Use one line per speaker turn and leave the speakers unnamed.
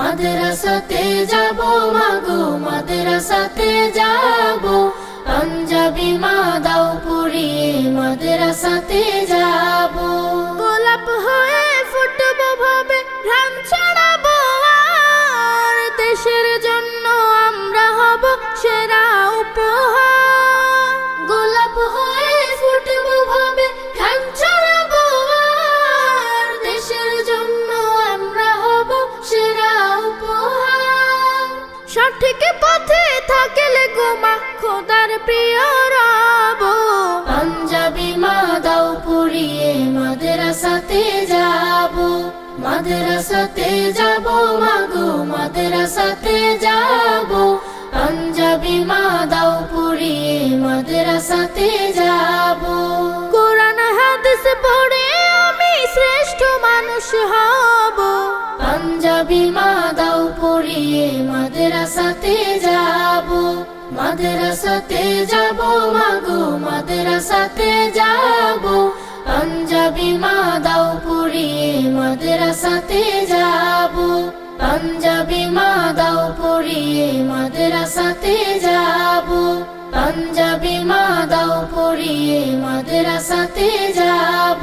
মাদ্রাসাতে যাব মাগো মাদ্রাসাতে যাব। পাঞ্জাবি মা দাও পুড়িয়ে মাদ্রাসাতে যাব। সঠিক পথে থাকলে গোমা খোদার প্রিয় রব। পাঞ্জাবি মা দাও পুড়িয়ে মাদ্রাসাতে যাব। মাদ্রাসাতে যাব মাগো মাদ্রাসাতে যাব। পাঞ্জাবি মা দাও পুড়িয়ে মাদ্রাসাতে যাব। কোরআন হাদিস পড়ে আমি শ্রেষ্ঠ মানুষ হব। পাঞ্জাবি মা মাদ্রাসাতে যাব মাদ্রাসাতে যাব মাগো মাদ্রাসাতে যাব। পাঞ্জাবি মা দাও পড়িয়ে মাদ্রাসাতে যাব। পাঞ্জাবি মা দাও পড়িয়ে মাদ্রাসাতে যাব। পাঞ্জাবি মা দাও পড়িয়ে মাদ্রাসাতে যাব।